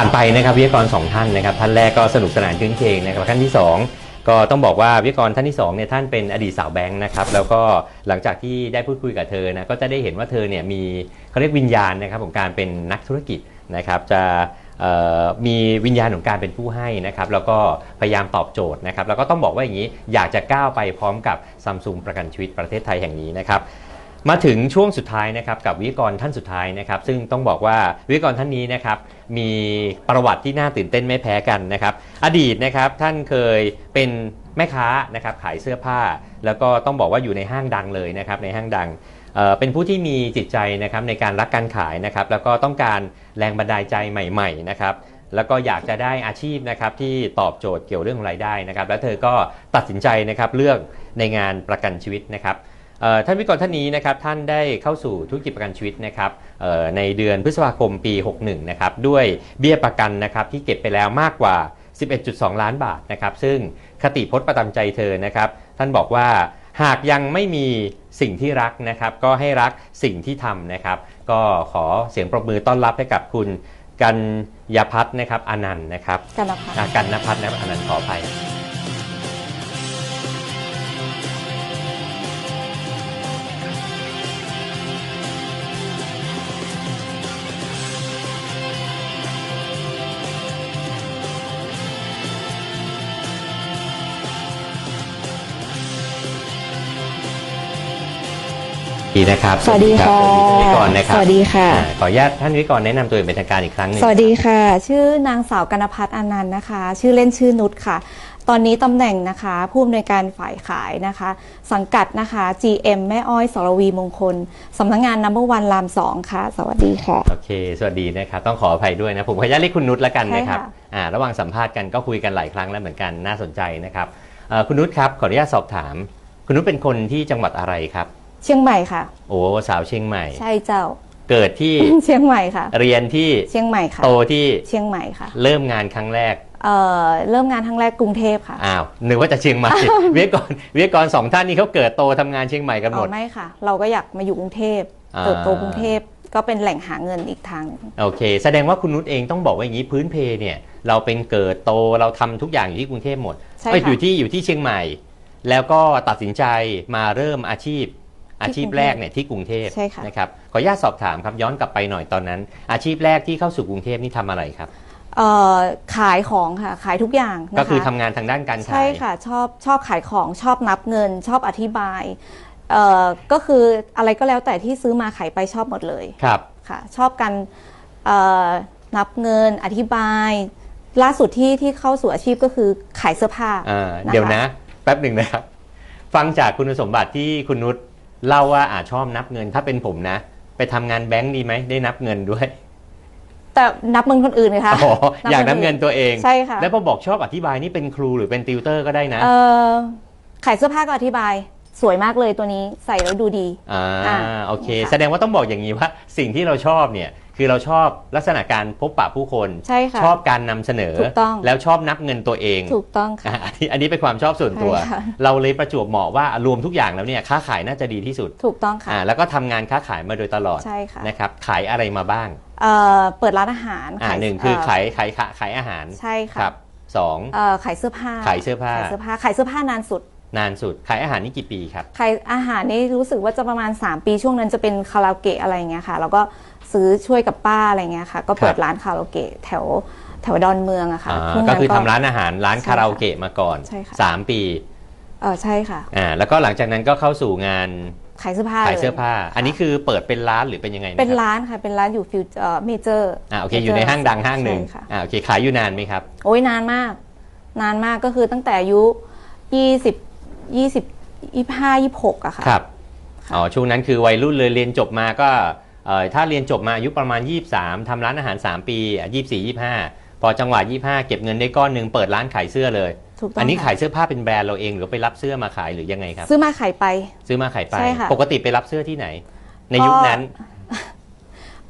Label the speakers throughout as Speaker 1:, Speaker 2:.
Speaker 1: ผ่านไปนะครับวิทยากรสองท่านนะครับท่านแรกก็สนุกสนานคืนเคงนะครับท่านที่สองก็ต้องบอกว่าวิทยากรท่านที่สองเนี่ยท่านเป็นอดีตสาวแบงค์นะครับแล้วก็หลังจากที่ได้พูดคุยกับเธอนะก็จะได้เห็นว่าเธอเนี่ยมีเขาเรียกวิญญาณนะครับของการเป็นนักธุรกิจนะครับจะมีวิญญาณของการเป็นผู้ให้นะครับแล้วก็พยายามตอบโจทย์นะครับแล้วก็ต้องบอกว่าอย่างนี้อยากจะก้าวไปพร้อมกับซัมซุงประกันชีวิตประเทศไทยแห่งนี้นะครับ มาถึงช่วงสุดท้ายนะครับกับวิทยากรท่านสุดท้ายนะครับซึ่งต้องบอกว่าวิทยากรท่านนี้นะครับมีประวัติที่น่าตื่นเต้นไม่แพ้กันนะครับอดีตนะครับท่านเคยเป็นแม่ค้านะครับขายเสื้อผ้า แล้วก็ต้องบอกว่าอยู่ในห้างดังเลยนะครับในห้างดังเเป็นผู้ที่มีจิตใจนะครับในการรักการขายนะครับแล้วก็ต้องการแรงบันดาลใจใหม่ๆนะครับแล้วก็อยากจะได้อาชีพนะครับที่ตอบโจทย์เกี่ยวเรื่องรายได้นะครับ แล้วเธอก็ตัดสินใจนะครับเลือกในงานประกันชีวิตนะครับ ท่านวิกรท่านนี้นะครับท่านได้เข้าสู่ธุรกิจประกันชีวิตนะครับเอ่อในเดือนพฤษภาคมปี 61 นะครับด้วยเบี้ยประกันนะครับที่เก็บไปแล้วมากกว่า 11.2 ล้านบาทนะครับซึ่งคติพจน์ประจำใจเธอนะครับท่านบอกว่าหากยังไม่มีสิ่งที่รักนะครับ ก็ให้รักสิ่งที่ทำนะครับ ก็ขอเสียงปรบมือต้อนรับให้กับคุณกันยพัฒน์นะครับอนันต์นะครับ
Speaker 2: กันละค่ะ
Speaker 1: อ่ากันนพัฒน์นะครับอนันต์ขออภัย ดีนะครับ
Speaker 2: สวัสดีค่ะ
Speaker 1: สวัสดีก่อนนะครับ
Speaker 2: สวัสดีค่ะ
Speaker 1: อ่าขออนุญาตท่านวิกรแนะนำตัวเองเป็นทางการอีกครั้งหนึ่ง
Speaker 2: สวัสดีค่ะ ชื่อนางสาวกนพัฒน์อนันต์นะคะ ชื่อเล่นชื่อนุชค่ะ ตอนนี้ตำแหน่งนะคะ ผู้อำนวยการฝ่ายขายนะคะ สังกัดนะคะ GM แม่อ้อยสรวีมงคลสำนักงงานนัมเบอร์วันรามสองค่ะ สวัสดีค่ะ
Speaker 1: โอเค สวัสดีนะครับต้องขออภัยด้วยนะผมขออนุญาตเรียกคุณนุชแล้วกันนะครับ
Speaker 2: ใช่ค่ะ
Speaker 1: อ่าระหว่างสัมภาษณ์กันก็คุยกันหลายครั้งแล้วเหมือนกันน่าสนใจนะครับเอ่อคุณนุชครับขออนุญาตสอบถาม คุณนุชเป็นคนที่จังหวัดอะไรครับ
Speaker 2: เชียงใหม่ค่ะ
Speaker 1: โอ้สาวเชียงใหม่
Speaker 2: ใช่เจ้า
Speaker 1: เกิดที่
Speaker 2: เชียงใหม่ค่ะ
Speaker 1: เรียนที่
Speaker 2: เชียงใหม่ค่ะ
Speaker 1: โตที่
Speaker 2: เชียงใหม่ค่ะ
Speaker 1: เริ่มงานครั้งแรก
Speaker 2: เอ่อเริ่มงานทั้งแรกกรุงเทพค่ะ
Speaker 1: อ้าวนึกว่าจะเชียงใหม่วิทยากรวิทยากรสองท่านนี้เขาเกิดโตทำงานเชียงใหม่กันหม
Speaker 2: อ๋
Speaker 1: ด
Speaker 2: อไม่ค่ะ เราก็อยากมาอยู่กรุงเทพ
Speaker 1: อ่า
Speaker 2: เติบโตกรุงเทพก็เป็นแหล่งหาเงินอีกทางหนึ่ง
Speaker 1: โอเค แสดงว่าคุณนุชเองต้องบอกว่าอย่างนี้พื้นเพเนี่ย เราเป็นเกิดโตเราทำทุกอย่างอยู่ที่กรุงเทพหมด
Speaker 2: ใช่
Speaker 1: เอ้ย
Speaker 2: ค่ะ
Speaker 1: อยู่ที่อยู่ที่เชียงใหม่ แล้วก็ตัดสินใจมาเริ่มอาชีพ อาชีพแรกเนี่ยที่กรุงเทพ
Speaker 2: ใช่ค่ะ
Speaker 1: นะครับขออนุญาตสอบถามครับย้อนกลับไปหน่อยตอนนั้น อาชีพแรกที่เข้าสู่กรุงเทพนี่ทำอะไรครับ
Speaker 2: เอ่อขายของค่ะ ขายทุกอย่างนะคะ
Speaker 1: ก็คือทำงานทางด้านการขาย
Speaker 2: ใช่ค่ะชอบชอบขายของชอบนับเงิน ชอบอธิบายเอ่อก็คืออะไรก็แล้วแต่ที่ซื้อมาขายไปชอบหมดเลย
Speaker 1: ครับ
Speaker 2: ค่ะชอบการเอ่อนับเงินอธิบาย ล่าสุดที่ที่เข้าสู่อาชีพก็คือขายเสื้อผ้า
Speaker 1: อ่า
Speaker 2: นะคะ
Speaker 1: เดี๋ยวนะ แป๊บหนึ่งนะครับ ฟังจากคุณสมบัติที่คุณนุช เล่าว่าอาจชอบนับเงิน ถ้าเป็นผมนะ ไปทำงานแบงค์ดีไหมได้นับเงินด้วย
Speaker 2: แต่นับเงินคนอื่นเลยค่ะ
Speaker 1: อ๋ออยากนับเงินตัวเอง
Speaker 2: ใช่ค่ะ
Speaker 1: แล้วพอบอกชอบอธิบายนี่เป็นครูหรือเป็นติวเตอร์ก็ได้นะ
Speaker 2: เอ่อขายเสื้อผ้าก็อธิบายสวยมากเลยตัวนี้ใส่แล้วดูดี
Speaker 1: อ่า
Speaker 2: อ่า
Speaker 1: โอเค
Speaker 2: ค่ะ
Speaker 1: แสดงว่าต้องบอกอย่างนี้ว่าสิ่งที่เราชอบเนี่ย คือเราชอบลักษณะการพบปะผู้คน
Speaker 2: ใช่ค่ะ
Speaker 1: ชอบการนำเสนอ
Speaker 2: ถูกต้อง
Speaker 1: แล้วชอบนับเงินตัวเอง
Speaker 2: ถูกต้องค่ะ
Speaker 1: อะอันนี้อันนี้เป็นความชอบส่วนตัว
Speaker 2: ใช่ค่ะ
Speaker 1: เราเลยประจวบเหมาะว่ารวมทุกอย่างแล้วเนี่ยค้าขายน่าจะดีที่สุด
Speaker 2: ถูกต้องค่ะ
Speaker 1: อ่าแล้วก็ทำงานค้าขายมาโดยตลอด
Speaker 2: ใช่ค่ะ
Speaker 1: นะครับขายอะไรมาบ้าง
Speaker 2: เอ่อเปิดร้านอาหาร
Speaker 1: อ่า
Speaker 2: ขาย
Speaker 1: หนึ่งคือ
Speaker 2: เขา
Speaker 1: ยขายขายขายอาหาร
Speaker 2: ใช่ค่ะ
Speaker 1: ครับสอง
Speaker 2: เอ่อขายเสื้อผ้า
Speaker 1: ขายเสื้อผ้า
Speaker 2: ขายเสื้อผ้าขายเสื้อผ้านานสุด
Speaker 1: นานสุดขายอาหารนี่กี่ปีครับ
Speaker 2: ขายอาหารนี่รู้สึกว่าจะประมาณ 3 ปีช่วงนั้นจะเป็นคาราโอเกะอะไรอย่างเงี้ยค่ะ แล้วก็ ซื้อช่วยกับป้าอะไรเงี้ยค่ะ ก็เปิด
Speaker 1: ครับ
Speaker 2: ร้านคาราโอเกะแถวแถวดอนเมืองอะค่ะ
Speaker 1: อ่า
Speaker 2: ช่วง
Speaker 1: ก็
Speaker 2: นั้น
Speaker 1: คือทำร้านอาหารร้าน
Speaker 2: ใช่
Speaker 1: คาราโอเกะมาก่อน
Speaker 2: ใช่ค่ะ
Speaker 1: สามปี
Speaker 2: เออใช่ค่ะ
Speaker 1: อ่าแล้วก็หลังจากนั้นก็เข้าสู่งาน
Speaker 2: ขายเสื้อผ้า
Speaker 1: ขายเสื้อผ้า
Speaker 2: ลย
Speaker 1: อันนี้คือเปิดเป็นร้านหรือเป็นยังไงะ
Speaker 2: เป็น
Speaker 1: คบ
Speaker 2: ร้านค่ะ เป็นร้านอยู่ฟิวเอ่อเมเจอร์
Speaker 1: อ่าโอเค อยู่ในห้างดังห้างหนึ่ง
Speaker 2: ใช่ค่ะ
Speaker 1: อ่าโอเค ขายอยู่นานไหมครับ
Speaker 2: โอ้ยนานมาก นานมากก็คือตั้งแต่อายุยี่สิบยี่สิบยี่ห้ายี่หกอะค่ะ
Speaker 1: ครับ อ๋อ ช่วงนั้นคือวัยรุ่นเลยเรียนจบมาก็เอ่อ ถ้าเรียนจบมาอายุประมาณ 23ทำร้านอาหาร 3 ปีอะ24 25 พอจังหวะ 25 เก็บเงินได้ก้อนหนึ่งเปิดร้านขายเสื้อเลย
Speaker 2: อั
Speaker 1: นนี้ขายเสื้อผ้าเป็นแบรนด์เราเองหรือไปรับเสื้อมาขายหรือยังไงครับ
Speaker 2: ซื้อมาขายไป
Speaker 1: ซื้อมาขายไป ปกติไปรับเสื้อที่ไหน ในยุคนั้น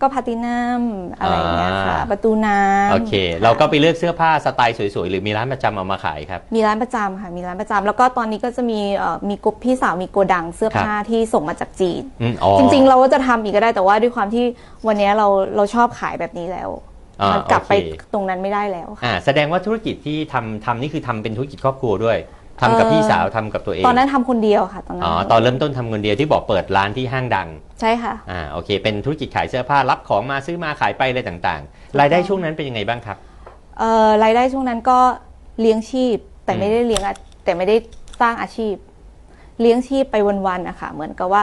Speaker 2: ก็พาตินัมอะไรอย่างเงี้ยค่ะ
Speaker 1: อ่า
Speaker 2: ประตูน้ำ
Speaker 1: โอเค เราก็ไปเลือกเสื้อผ้าสไตล์สวยๆ หรือมีร้านประจำเอามาขายครับ
Speaker 2: มีร้านประจำค่ะมีร้านประจำแล้วก็ตอนนี้ก็จะมีเอ่อมีกบพี่สาวมีโกดังเสื้อผ้าที่ส่งมาจากจีน
Speaker 1: อืมอ๋อ
Speaker 2: จริงๆ เราก็จะทำอีกก็ได้แต่ว่าด้วยความที่วันนี้เราเราชอบขายแบบนี้แล้ว
Speaker 1: อ่า
Speaker 2: มันกลับไป
Speaker 1: โอเค
Speaker 2: ตรงนั้นไม่ได้แล้วค่ะ
Speaker 1: อ่าแสดงว่าธุรกิจที่ทำทำนี่คือทำเป็นธุรกิจครอบครัวด้วย ทำกับ
Speaker 2: เอ่อ
Speaker 1: พี่สาวทำกับตัวเอง
Speaker 2: ตอนนั้นทำคนเดียวค่ะ ตอนนั้น
Speaker 1: อ๋อ ตอนเริ่มต้นทำคนเดียวที่บอกเปิดร้านที่ห้างดัง
Speaker 2: ใช่ค่ะ
Speaker 1: อ่า โอเค เป็นธุรกิจขายเสื้อผ้ารับของมาซื้อมาขายไปอะไรต่างๆ รายได้ช่วงนั้นเป็นยังไงบ้างครับ
Speaker 2: เอ่อรายได้ช่วงนั้นก็เลี้ยงชีพ แต่
Speaker 1: อืม
Speaker 2: ไม่ได้เลี้ยงอะแต่ไม่ได้สร้างอาชีพ เลี้ยงชีพไปวันๆนะคะเหมือนกับว่า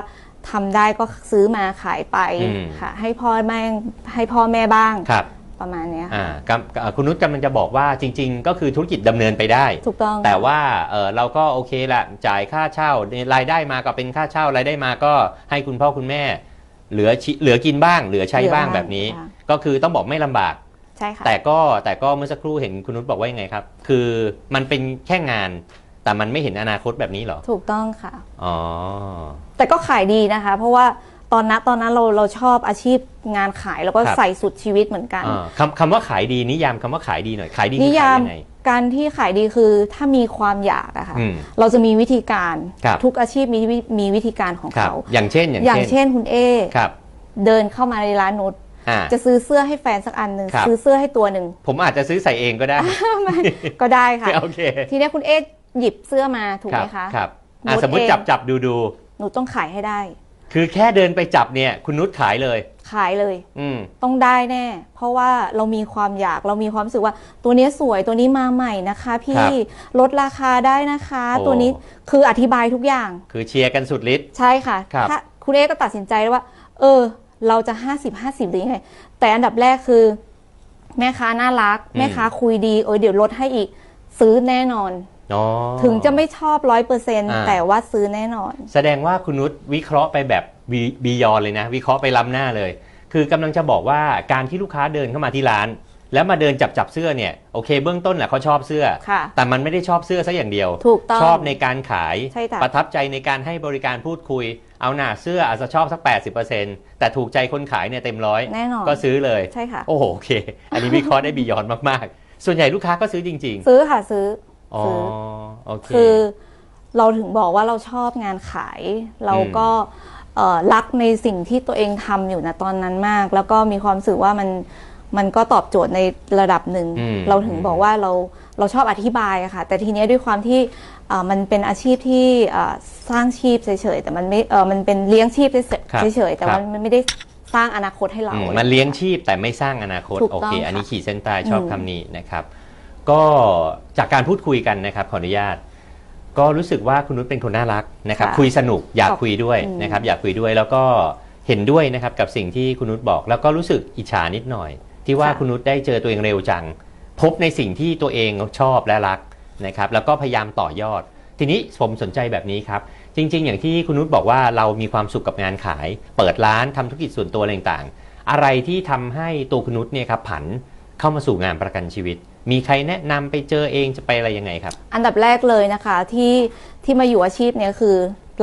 Speaker 2: ทำได้ก็ซื้อมาขายไป
Speaker 1: อืม
Speaker 2: ค่ะ ให้พ่อแม่ให้พ่อแม่บ้าง
Speaker 1: ครับ
Speaker 2: ประมาณเนี้ยค่ะ
Speaker 1: อ่ากำอ่าคุณนุชกำลังจะบอกว่าจริง ๆ ก็คือธุรกิจดำเนินไปได้
Speaker 2: ถูกต้อง
Speaker 1: แต่ว่าเออเราก็โอเคแหละจ่ายค่าเช่ารายได้มาก็เป็นค่าเช่ารายได้มาก็ให้คุณพ่อคุณแม่ เหลือชิเหลือกินบ้าง เหลือใช้บ้างแบบนี้
Speaker 2: ค่ะ
Speaker 1: ก็คือต้องบอกไม่ลำบาก
Speaker 2: ใช่ค่ะ
Speaker 1: แต่ก็แต่ก็เมื่อสักครู่เห็นคุณนุชบอกว่ายังไงครับ คือมันเป็นแค่งาน แต่มันไม่เห็นอนาคตแบบนี้เหรอ
Speaker 2: ถูกต้องค่ะ
Speaker 1: อ๋อ
Speaker 2: แต่ก็ขายดีนะคะ เพราะว่า ตอนนั้นตอนนั้นเราเราชอบอาชีพงานขายแล้วก็
Speaker 1: ครับ
Speaker 2: ใส่สุดชีวิตเหมือนกัน
Speaker 1: อ่าคำคำว่าขายดีนิยามคำว่าขายดีหน่อยขายดี
Speaker 2: นิ
Speaker 1: คือขายา
Speaker 2: ม
Speaker 1: ยังไง
Speaker 2: การที่ขายดีคือถ้ามีความอยากอะค่ะ
Speaker 1: อืม
Speaker 2: เราจะมีวิธีการ
Speaker 1: ครับ
Speaker 2: ทุกอาชีพมีวิมีวิธีการของ
Speaker 1: ครับ
Speaker 2: เขา
Speaker 1: อย่างเช่นอย่าง
Speaker 2: อย่าง
Speaker 1: เช่น
Speaker 2: เช่นคุณเอ
Speaker 1: ครับ
Speaker 2: เดินเข้ามาในร้านนุช
Speaker 1: อ่า
Speaker 2: จะซื้อเสื้อให้แฟนสักอันหนึ่ง
Speaker 1: ครับ
Speaker 2: ซื้อเสื้อให้ตัวหนึ่ง
Speaker 1: ผมอาจจะซื้อใส่เองก็ได้
Speaker 2: ก็ได้ค่ะ
Speaker 1: โอเค
Speaker 2: ทีนี้คุณเอหยิบเสื้อมาถูก
Speaker 1: ครั
Speaker 2: ไหมคะ
Speaker 1: ครับอะ
Speaker 2: นุช
Speaker 1: สมมติ
Speaker 2: เอง
Speaker 1: จับจับดูดู
Speaker 2: หนูต้องขายให้ได้
Speaker 1: คือแค่เดินไปจับเนี่ย คุณนุชขายเลย
Speaker 2: ขายเลย
Speaker 1: อืม
Speaker 2: ต้องได้แน่ เพราะว่าเรามีความอยากเรามีความรู้สึกว่า ตัวนี้สวยตัวนี้มาใหม่นะคะ พี่ลดราคาได้นะคะ
Speaker 1: โอ้
Speaker 2: ตัวนี้คืออธิบายทุกอย่าง
Speaker 1: คือเชียร์กันสุดฤทธิ์
Speaker 2: ใช่ค่ะ
Speaker 1: ครับ
Speaker 2: ถ้าคุณเอก็ตัดสินใจแล้วว่า เออ เราจะ 50 50หรือยังไงแต่อันดับแรกคือ แม่ค้าน่ารัก แม่ค้าคุยดีเออเดี๋ยวลดให้อีก ซื้อแน่นอน
Speaker 1: อ๋อ
Speaker 2: ถึงจะไม่ชอบร้อยเปอร์เซ็นต์
Speaker 1: อ่า
Speaker 2: แต่ว่าซื้อแน่นอน
Speaker 1: แสดงว่าคุณนุชวิเคราะห์ไปแบบบียอนเลยนะ วิเคราะห์ไปล้ำหน้าเลย คือกำลังจะบอกว่าการที่ลูกค้าเดินเข้ามาที่ร้าน แล้วมาเดินจับจับเสื้อเนี่ยโอเค เบื้องต้นแหละเขาชอบเสื้อ
Speaker 2: ค่ะ
Speaker 1: แต่มันไม่ได้ชอบเสื้อซะอย่างเดียว
Speaker 2: ถูกต้อง
Speaker 1: ชอบในการขาย
Speaker 2: ใช่ค่ะ
Speaker 1: ประทับใจในการให้บริการพูดคุย เอาหน่าเสื้ออาจจะชอบสัก 80%แต่ถูกใจคนขายเนี่ยเต็มร้อย
Speaker 2: แน่นอน
Speaker 1: ก็ซื้อเลย
Speaker 2: ใช่ค่ะ
Speaker 1: โอ้โหโอเค อันนี้วิเคราะห์ได้บียอนมากๆส่วนใหญ่ลูกค้าก็ซื้อจริง
Speaker 2: ซื้อค่ะซื้อ
Speaker 1: ๆ อ๋อ
Speaker 2: ซื้อ
Speaker 1: โอเค
Speaker 2: คือเราถึงบอกว่าเราชอบงานขาย เราก็เอ่อรักในสิ่งที่ตัวเองทำอยู่นะตอนนั้นมาก แล้วก็มีความรู้สึกว่ามันมันก็ตอบโจทย์ในระดับหนึ่ง
Speaker 1: อืม
Speaker 2: เราถึงบอกว่าเราเราชอบอธิบายอะค่ะ แต่ทีเนี้ยด้วยความที่เอ่อมันเป็นอาชีพที่เอ่อสร้างชีพเฉยๆ แต่มันไม่เออมันเป็นเลี้ยงชีพ
Speaker 1: ครับ
Speaker 2: เฉยๆ แต่
Speaker 1: ครั
Speaker 2: ว่า
Speaker 1: บ
Speaker 2: มันไม่ได้สร้างอนาคตให้เรา
Speaker 1: อืม
Speaker 2: อะไร
Speaker 1: มันเลี้ยงชีพแต่ไม่สร้างอนาคต
Speaker 2: ถูก
Speaker 1: โอ
Speaker 2: ต้อง
Speaker 1: เค
Speaker 2: ค่ะ
Speaker 1: อันนี้ขีดเส้นใต้ชอบ
Speaker 2: อืม
Speaker 1: คำนี้นะครับ ก็จากการพูดคุยกันนะครับขออนุญาต ก็รู้สึกว่าคุณนุชเป็นคนน่ารักนะครับ
Speaker 2: ค่ะ
Speaker 1: คุยสนุกอยาก
Speaker 2: ขอบ
Speaker 1: คุยด้วย
Speaker 2: อืม
Speaker 1: นะครับ อยากคุยด้วยแล้วก็เห็นด้วยนะครับกับสิ่งที่คุณนุชบอก แล้วก็รู้สึกอิจฉานิดหน่อย ที่ว่าคุณนุชได้เจอตัวเองเร็วจัง พบในสิ่งที่ตัวเองชอบและรักนะครับ แล้วก็พยายามต่อยอด ทีนี้ผมสนใจแบบนี้ครับ จริง ๆ อย่างที่คุณนุชบอกว่าเรามีความสุขกับงานขาย เปิดร้านทำธุรกิจส่วนตัวอะไรต่างๆ อะไรที่ทำให้ตัวคุณนุชเนี่ยครับผันเข้ามาสู่งานประกันชีวิต มีใครแนะนำไปเจอเองจะไปอะไรยังไงครับ
Speaker 2: อันดับแรกเลยนะคะที่ที่มาอยู่อาชีพเนี้ยคือ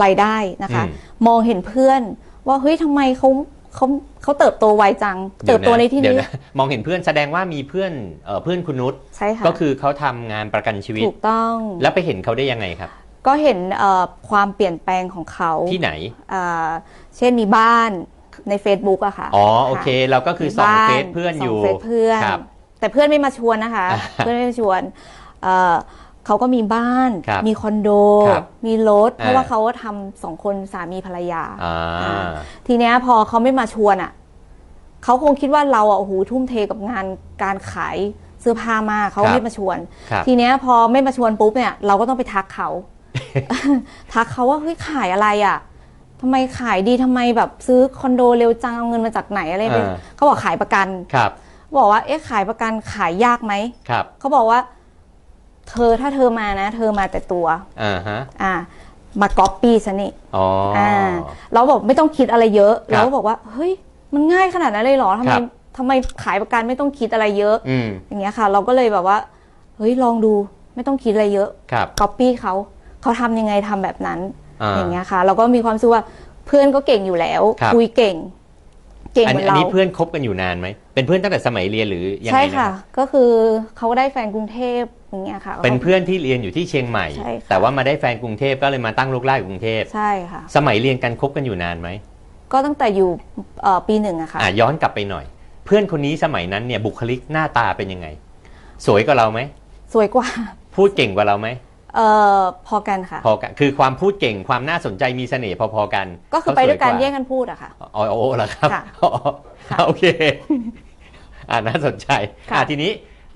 Speaker 2: รายได้นะคะ
Speaker 1: อืม
Speaker 2: มองเห็นเพื่อนว่าเฮ้ยทำไมเขาเขาเขาเติบโตไวจัง เติบโตในที่
Speaker 1: เดี๋ยว
Speaker 2: นี้
Speaker 1: นะมองเห็นเพื่อนแสดงว่ามีเพื่อนเอ่อเพื่อนคุณนุช
Speaker 2: ใช่ค่ะ
Speaker 1: ก็คือเขาทำงานประกันชีวิต
Speaker 2: ถูกต้อง
Speaker 1: แล้วไปเห็นเขาได้ยังไงครับ
Speaker 2: ก็เห็นเอ่อความเปลี่ยนแปลงของเขา
Speaker 1: ที่ไหน
Speaker 2: เอ่อเช่นมีบ้านใน Facebook อะค่ะ
Speaker 1: อ๋อโอเค
Speaker 2: ค่ะ
Speaker 1: เราก็คือส่อง
Speaker 2: มีบ้า
Speaker 1: เฟซเพื่อนอยู่
Speaker 2: ส่งเฟซเพื่อน
Speaker 1: ครับ
Speaker 2: แต่เพื่อนไม่มาชวนนะคะ
Speaker 1: อ่า
Speaker 2: เพื่อนไม่มาชวนเอ่อเขาก็มีบ้าน
Speaker 1: ครับ
Speaker 2: มีคอนโด
Speaker 1: ครับ
Speaker 2: มีรถ เพราะ
Speaker 1: อ่า
Speaker 2: ว่าเขาก็ทำสองคนสามีภรรยา
Speaker 1: อ่า
Speaker 2: ทีเนี้ยพอเขาไม่มาชวนอะเขาคงคิดว่าเราอะโอ้โหทุ่มเทกับงานการขายเสื้อผ้ามากเขา
Speaker 1: ครับ
Speaker 2: ไม่มาชวน
Speaker 1: ครับ
Speaker 2: ทีเนี้ยพอไม่มาชวนปุ๊บเนี่ยเราก็ต้องไปทักเขา ทักเขาว่าเฮ้ยขายอะไรอะทำไมขายดีทำไมแบบซื้อคอนโดเร็วจังเอาเงินมาจากไหนอะไรไป
Speaker 1: อ่า
Speaker 2: เขาบอกขายประกัน
Speaker 1: ครับ
Speaker 2: บอกว่าเอ๊ะขายประกันขายยากไหม
Speaker 1: ครับ
Speaker 2: เขาบอกว่า เธอถ้าเธอมานะ เธอมาแต่ตัว
Speaker 1: อ่าฮะ
Speaker 2: อ่ามาก๊อปปี้ซะนี่
Speaker 1: อ๋ออ
Speaker 2: อ่าเราบอกไม่ต้องคิดอะไรเยอะ
Speaker 1: ครับ
Speaker 2: เราก็บอกว่า เฮ้ย มันง่ายขนาดนั้นเลยเหรอทำไม
Speaker 1: ครับ
Speaker 2: ทำไมขายประกันไม่ต้องคิดอะไรเยอะ
Speaker 1: อืม
Speaker 2: อย่างเงี้ยค่ะ เราก็เลยแบบว่า เฮ้ยลองดูไม่ต้องคิดอะไรเยอะ
Speaker 1: ครับ
Speaker 2: ก๊อปปี้เขาเขาทำยังไงทำแบบนั้น
Speaker 1: อ่า
Speaker 2: อย่างเงี้ยค่ะ เราก็มีความรู้สึกว่าเพื่อนก็เก่งอยู่แล้ว
Speaker 1: ครับ
Speaker 2: คุยเก่ง เก่ง
Speaker 1: อัน
Speaker 2: เหมือน
Speaker 1: อัน
Speaker 2: เรา
Speaker 1: นี้เพื่อนคบกันอยู่นานไหม เป็นเพื่อนตั้งแต่สมัยเรียนหรือยัง
Speaker 2: ใช่
Speaker 1: ไงนะ
Speaker 2: ค่ะก็คือเขาได้แฟนกรุงเทพอย่างเงี้ยค่ะ
Speaker 1: เป็นเพื่อนที่เรียนอยู่ที่เชียงใหม่
Speaker 2: ใช่ค่ะ
Speaker 1: แต่ว่ามาได้แฟนกรุงเทพก็เลยมาตั้งลูกไร่อยู่กรุงเทพ
Speaker 2: ใช่ค่ะ
Speaker 1: สมัยเรียนกันคบกันอยู่นานไหม
Speaker 2: ก็ตั้งแต่อยู่เอ่อปีหนึ่งอะค่ะ
Speaker 1: อะย้อนกลับไปหน่อย เพื่อนคนนี้สมัยนั้นเนี่ยบุคลิกหน้าตาเป็นยังไง สวยกว่าเราไหม
Speaker 2: สวยกว่า
Speaker 1: พูดเก่งกว่าเราไหม
Speaker 2: เอ่อพอกันค่ะ
Speaker 1: พอกันคือความพูดเก่งความน่าสนใจมีเสน่ห์พอๆกัน
Speaker 2: ก็คือไปด้วยกัน
Speaker 1: เขาส
Speaker 2: แย่งกันพูดอะค่ะ
Speaker 1: อ๋อโอ้เหรอครับ
Speaker 2: ค่ะ
Speaker 1: อ๋อ
Speaker 2: ค่ะ
Speaker 1: โอเคอ่าน่าสนใจ
Speaker 2: ค่ะ
Speaker 1: อ่าทีนี้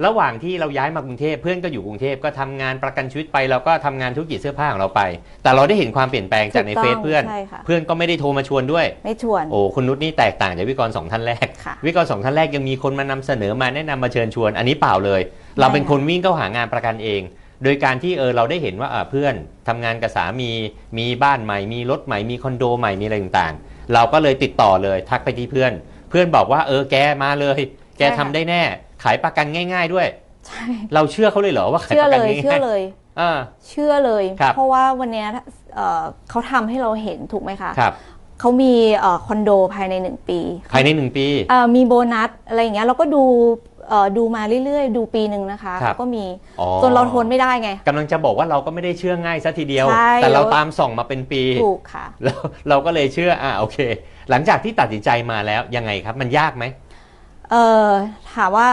Speaker 1: ระหว่างที่เราย้ายมากรุงเทพเพื่อนก็อยู่กรุงเทพก็ทำงานประกันชีวิตไปเราก็ทำงานธุรกิจเสื้อผ้าของเราไป แต่เราได้เห็นความเปลี่ยนแปลงจากใน
Speaker 2: ถูก
Speaker 1: เฟ
Speaker 2: ต้
Speaker 1: ซ
Speaker 2: อง
Speaker 1: เพื่อน
Speaker 2: ใช่ค่ะ
Speaker 1: เพื่อนก็ไม่ได้โทรมาชวนด้วย
Speaker 2: ไม่ชวน
Speaker 1: โอ้คุณนุชนี่แตกต่างจากวิกรสองท่านแรก
Speaker 2: ค่ะ
Speaker 1: วิกรสองท่านแรกยังมีคนมานำเสนอมาแนะนำมาเชิญชวน อันนี้เปล่าเลย เราเป็นคนวิ่งเข้าหางานประกันเอง โดยการที่เออเราได้เห็นว่าเออเพื่อนทำงานกับสามีมีบ้านใหม่ มีรถใหม่ มีคอนโดใหม่ มีอะไรต่างๆ เราก็เลยติดต่อเลยทักไปที่เพื่อน เพื่อนบอกว่าเออแกมาเลย แก
Speaker 2: ใช่ค่ะ
Speaker 1: ทำได้แน่ ขายประกันง่าย ๆ ด้วย
Speaker 2: ใช่
Speaker 1: เราเชื่อเขาเลยเหรอว่าขาย
Speaker 2: เชื่
Speaker 1: ป
Speaker 2: อ
Speaker 1: ระ
Speaker 2: เล
Speaker 1: กัน
Speaker 2: ย
Speaker 1: ง่ายๆ
Speaker 2: เชื่อเลย
Speaker 1: อ่า
Speaker 2: เชื่อเลย
Speaker 1: ครับ
Speaker 2: เพราะว่าวันเนี้ยเอ่อเขาทำให้เราเห็นถูกไหมคะ
Speaker 1: ครับ
Speaker 2: เขามีเอ่อคอนโดภายในหนึ่งปี
Speaker 1: ภายในหนึ่งปี
Speaker 2: เอ่อมีโบนัสอะไรอย่างเงี้ยเราก็ดู เอ่อดูมาเรื่อยๆ ดูปีหนึ่งนะคะ
Speaker 1: ครับ
Speaker 2: แล้วก็มี
Speaker 1: อ๋อ
Speaker 2: จนเราทนไม่ได้ไง
Speaker 1: กำลังจะบอกว่าเราก็ไม่ได้เชื่อง่ายซะทีเดียว
Speaker 2: ใช่
Speaker 1: แต่เรา
Speaker 2: แล้ว
Speaker 1: ตามส่องมาเป็นปี
Speaker 2: ถูกค่ะ
Speaker 1: แล้วเราก็เลยเชื่ออ่าโอเค หลังจากที่ตัดสินใจมาแล้วยังไงครับ มันยากไหม
Speaker 2: เออถามว่า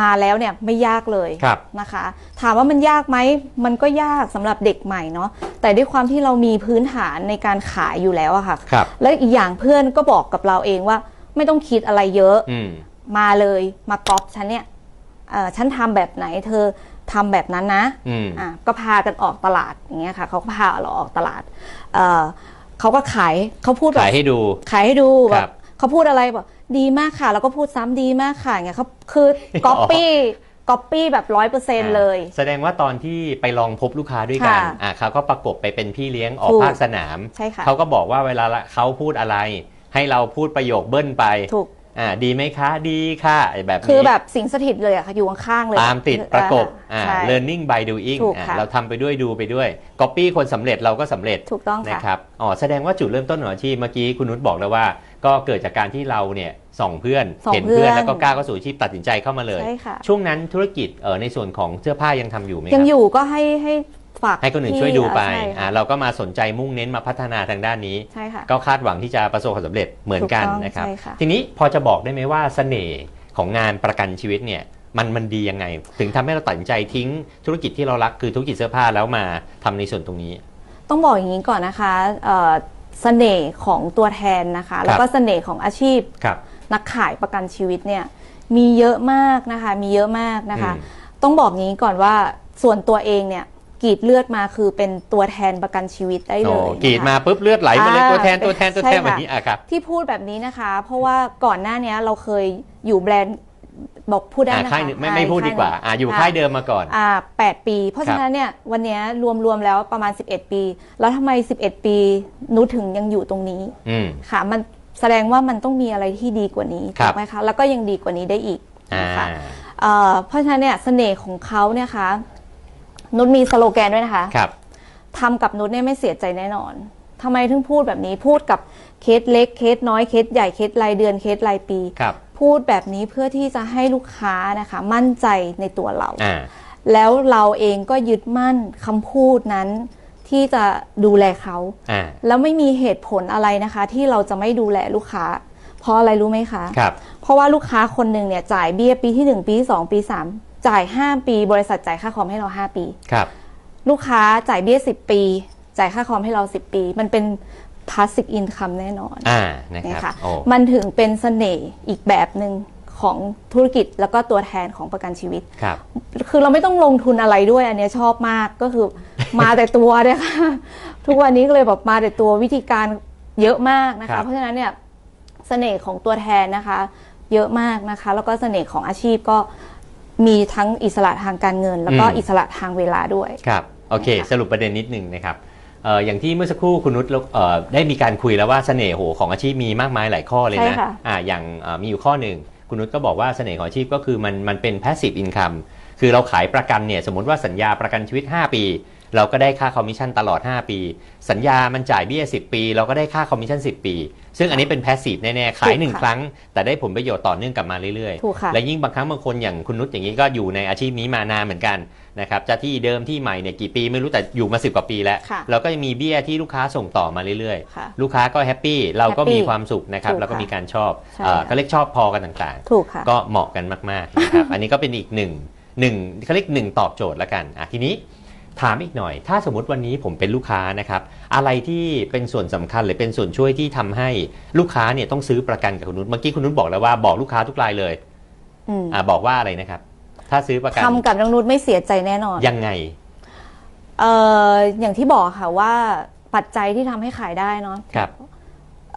Speaker 2: มาแล้วเนี่ยไม่ยากเลย
Speaker 1: ครับ
Speaker 2: นะคะ ถามว่ามันยากไหมมันก็ยากสำหรับเด็กใหม่เนาะแต่ด้วยความที่เรามีพื้นฐานในการขายอยู่แล้วอะค่ะ
Speaker 1: ครับ
Speaker 2: แล้วอีกอย่างเพื่อนก็บอกกับเราเองว่าไม่ต้องคิดอะไรเยอะ
Speaker 1: อืม
Speaker 2: มาเลยมาก๊อปฉันเนี่ยเอ่อฉันทำแบบไหนเธอทำแบบนั้นนะ
Speaker 1: อืม
Speaker 2: อะก็พากันออกตลาดอย่างเงี้ยค่ะเขาก็พาเราออกตลาดเอ่อเขาก็ขายเขาพูดแบบ
Speaker 1: ขายให้ดู
Speaker 2: ขายให้ดู
Speaker 1: ค
Speaker 2: แบ
Speaker 1: รั
Speaker 2: บบเขาพูดอะไรบอกดีมากค่ะแล้วก็พูดซ้ำดีมากค่ะอย่างเงี้ยเขาคือก๊อปปี้ก๊อปปี้แบบร้อยเปอร์เซ็นต์เลย
Speaker 1: อ่าแสดงว่าตอนที่ไปลองพบลูกค้าด้วยกัน
Speaker 2: ค่ะ
Speaker 1: อ่าเขาก็ประกบไปเป็นพี่เลี้ยงออก
Speaker 2: ถูก
Speaker 1: ภาคสนาม
Speaker 2: ใช่ค่ะ
Speaker 1: เขาก็บอกว่าเวลาเขาพูดอะไร ให้เราพูดประโยคเบิ้ลไป
Speaker 2: ถูก
Speaker 1: อ่าดีไหมคะ ดีค่ะไอ้แบบนี้
Speaker 2: คือแบบสิงสถิตเลยอะค่ะอยู่ข้างๆเลย
Speaker 1: ตามติดประกบอ่า
Speaker 2: ใช่
Speaker 1: learning by doing
Speaker 2: ถูก
Speaker 1: อ่า
Speaker 2: ค่ะ
Speaker 1: เราทำไปด้วยดูไปด้วย copy คนสำเร็จเราก็สำเร็จ
Speaker 2: ถูกต้อง
Speaker 1: นะ
Speaker 2: ค่ะ
Speaker 1: ครับ อ๋อ แสดงว่าจุดเริ่มต้นของอาชีพเมื่อกี้คุณนุชบอกแล้วว่า ก็เกิดจากการที่เราเนี่ยส่องเพื่อน
Speaker 2: ส่อง
Speaker 1: เห็น
Speaker 2: เพื่
Speaker 1: เพื่อ
Speaker 2: อนน
Speaker 1: แล้วก็กล้าเข้าสู่อาชีพตัดสินใจเข้ามาเลย
Speaker 2: ใช่ค่ะ
Speaker 1: ช่วงนั้นธุรกิจเออในส่วนของเสื้อผ้ายังทำอยู่ไหมค
Speaker 2: ยัง
Speaker 1: รับ
Speaker 2: อยู่ก็ให้ให้ ฝาก
Speaker 1: ให้คนอื่น
Speaker 2: พี่
Speaker 1: ช่วยดูไป
Speaker 2: ใช่
Speaker 1: อ่า
Speaker 2: ค่ะ
Speaker 1: เราก็มาสนใจมุ่งเน้นมาพัฒนาทางด้านนี้
Speaker 2: ใช่ค่ะ
Speaker 1: ก็คาดหวังที่จะประสบความสำเร็จเหมือนกัน
Speaker 2: ถูกต้อง
Speaker 1: นะครับ
Speaker 2: ใช่ค่ะ
Speaker 1: ทีนี้พอจะบอกได้ไหมว่าเสน่ห์ของงานประกันชีวิตเนี่ยมันมันดียังไง ถึงทำให้เราตัดสินใจทิ้งธุรกิจที่เรารักคือธุรกิจเสื้อผ้าแล้วมาทำในส่วนตรงนี้
Speaker 2: ต้องบอกอย่างนี้ก่อนนะคะเอ่อเสน่ห์ของตัวแทนนะคะ แล้วก็เสน่ห์ของอาชีพ
Speaker 1: ครับ
Speaker 2: นักขายประกันชีวิตเนี่ยมีเยอะมากนะคะ มีเยอะมากนะคะ
Speaker 1: อืม
Speaker 2: ต้องบอกงี้ก่อนว่าส่วนตัวเองเนี่ย กรีดเลือดมาคือเป็นตัวแทนประกันชีวิตได้เล
Speaker 1: โอ้
Speaker 2: ยนะคะ
Speaker 1: กรีดมาปุ๊บเลือดไหลมาเลย
Speaker 2: อ่า
Speaker 1: ตัวแทนตัวแทนตัวแทน
Speaker 2: ใช่ค่ะ
Speaker 1: แบบนี้อะครับ
Speaker 2: ที่พูดแบบนี้นะคะ เพราะว่าก่อนหน้านี้เราเคยอยู่แบรนด์บอกพูดได้
Speaker 1: อ่า
Speaker 2: นะคะ
Speaker 1: ค่ายหนึ่งไม่
Speaker 2: อ่
Speaker 1: ไม่พูดดีกว่า
Speaker 2: ค่ยหนึ่ง
Speaker 1: อ่าอยู่ค่ายเดิมมาก่อน
Speaker 2: อ่า8ปี เพราะฉะนั้นเนี่ยวันเนี้ยรวมๆแล้วประมาณ 11 ปี แล้วทำไม 11 ปีนุชถึงยังอยู่ตรงนี้
Speaker 1: อืม
Speaker 2: ค่ะ มันแสดงว่ามันต้องมีอะไรที่ดีกว่านี้
Speaker 1: ครั
Speaker 2: ถู
Speaker 1: บ
Speaker 2: กไหมคะแล้วก็ยังดีกว่านี้ได้อีก
Speaker 1: อ่า
Speaker 2: นะคะ เอ่อเพราะฉะนั้นเนี่ยเสน่ห์ของเขาเนี่ยคะ นุชมีสโลแกนด้วยนะคะ
Speaker 1: ครับ
Speaker 2: ทำกับนุชเนี่ยไม่เสียใจแน่นอน ทำไมถึงพูดแบบนี้ พูดกับเคสเล็ก เคสน้อย เคสใหญ่ เคสรายเดือน เคสรายปี
Speaker 1: ครับ
Speaker 2: พูดแบบนี้เพื่อที่จะให้ลูกค้านะคะ มั่นใจในตัวเรา
Speaker 1: อ่า
Speaker 2: แล้วเราเองก็ยึดมั่นคำพูดนั้นที่จะดูแลเขา
Speaker 1: อ่า
Speaker 2: แล้วไม่มีเหตุผลอะไรนะคะ ที่เราจะไม่ดูแลลูกค้า เพราะอะไรรู้ไหมคะ
Speaker 1: ครับ
Speaker 2: เพราะว่าลูกค้าคนหนึ่งเนี่ยจ่ายเบี้ยปีที่ 1 ปีที่2ปี 3 จ่าย 5 ปี บริษัทจ่ายค่าคอมให้เรา 5 ปี
Speaker 1: ครับ
Speaker 2: ลูกค้าจ่ายเบี้ย 10 ปี จ่ายค่าคอมให้เรา 10 ปี มันเป็น passive income แน่นอน
Speaker 1: อ่านะ
Speaker 2: นะครับคะ
Speaker 1: โอ้
Speaker 2: มันถึงเป็นเสน่ห์อีกแบบหนึ่งของธุรกิจแล้วก็ตัวแทนของประกันชีวิต
Speaker 1: ครับ
Speaker 2: คือเราไม่ต้องลงทุนอะไรด้วยอันเนี้ยชอบมากก็คือ มาแต่ตัวเนี่ยค่ะ ทุกวันนี้ก็เลยแบบมาแต่ตัววิธีการเยอะมากนะ
Speaker 1: ครั
Speaker 2: คะ
Speaker 1: บ
Speaker 2: เพราะฉะนั้นเนี่ยเสน่ห์ของตัวแทนนะคะ เยอะมากนะคะ แล้วก็เสน่ห์ของอาชีพก็ มีทั้งอิสระทางการเงิน แล้วก็อิสระทางเวลาด้วย
Speaker 1: ครับโอเค
Speaker 2: นะคะ
Speaker 1: สรุปประเด็นนิดหนึ่งนะครับเอ่ออย่างที่เมื่อสักครู่คุณนุชเอ่อได้มีการคุยแล้วว่าเสน่ห์โหของอาชีพมีมากมายหลายข้อเลย
Speaker 2: ใช่
Speaker 1: นะ
Speaker 2: ค่ะ
Speaker 1: อ่าอย่างเอ่อมีอยู่ข้อหนึ่งคุณนุชก็บอกว่าเสน่ห์ของอาชีพก็คือมันมันเป็น passive income คือเราขายประกันเนี่ยสมมติว่าสัญญาประกันชีวิต 5 ปี เราก็ได้ค่าคอมมิชชั่นตลอด 5 ปี สัญญามันจ่ายเบี้ย 10 ปี เราก็ได้ค่าคอมมิชชั่น 10 ปี ซึ่งอันนี้เป็นแพสซีฟแน่ๆ ขายหนึ่ง
Speaker 2: ถูกค่ะ
Speaker 1: ครั้ง แต่ได้ผลประโยชน์ต่อเนื่องกลับมาเรื่อย
Speaker 2: ถูกค่ะ
Speaker 1: และยิ่งบางครั้งบางคนอย่างคุณนุชอย่างนี้ก็อยู่ในอาชีพนี้มานานเหมือนกันนะครับจะที่เดิมที่ใหม่เนี่ยกี่ปีไม่รู้แต่อยู่มาสิบกว่าปีแล้ว
Speaker 2: ค่ะ
Speaker 1: เราก็จะมีเบี้ยที่ลูกค้าส่งต่อมาเรื่อย
Speaker 2: ค่ะ
Speaker 1: ๆลูกค้าก็แฮปปี้เราก็
Speaker 2: แฮปปี้
Speaker 1: มีความสุขนะครับ
Speaker 2: ถูก
Speaker 1: แล้วก็
Speaker 2: ค่ะ
Speaker 1: มีการชอบ
Speaker 2: ใช่
Speaker 1: เอ่อ
Speaker 2: ค่ะ
Speaker 1: เขาเรียกชอบพอกันต่างๆ
Speaker 2: ถูกค่ะ
Speaker 1: ก็เหมาะกันมากๆนะครับอันนี้ก็เป็นอีกหนึ่งหนึ่งเขาเรียกหนึ่งตอบโจทย์ละกันอะทีนี้ ถามอีกหน่อย ถ้าสมมติวันนี้ผมเป็นลูกค้านะครับ อะไรที่เป็นส่วนสำคัญหรือเป็นส่วนช่วยที่ทำให้ลูกค้าเนี่ยต้องซื้อประกันกับคุณนุชเมื่อกี้คุณนุชบอกแล้วว่าบอกลูกค้าทุกรายเลย
Speaker 2: อืม
Speaker 1: อะบอกว่าอะไรนะครับ ถ้าซื้อประกัน
Speaker 2: ทำกับน้องนุชไม่เสียใจแน่นอน
Speaker 1: ยังไง
Speaker 2: เอ่ออย่างที่บอกค่ะว่าปัจจัยที่ทำให้ขายได้เนาะ
Speaker 1: ครับ